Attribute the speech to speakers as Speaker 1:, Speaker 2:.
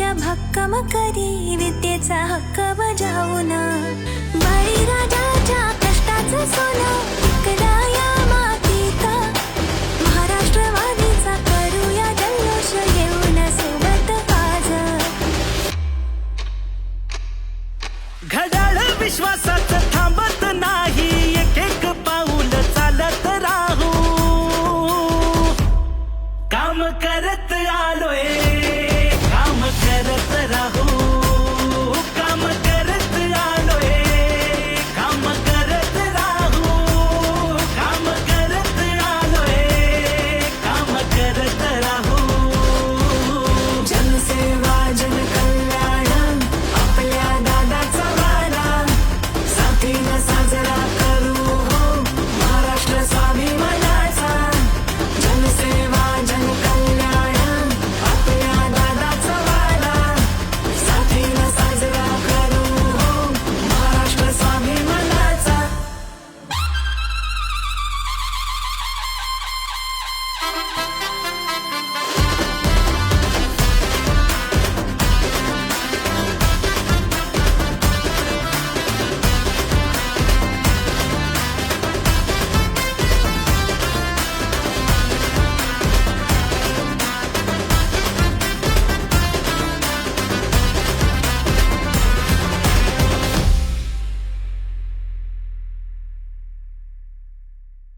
Speaker 1: आयुष्य भक्कम करी विद्येचा हक्क बजावून? बळीराजाच्या कष्टाचं सोनं या मातीत. महाराष्ट्रवादीचा करूया जल्लोष घेऊन सोबत आज
Speaker 2: घड्याळ विश्वास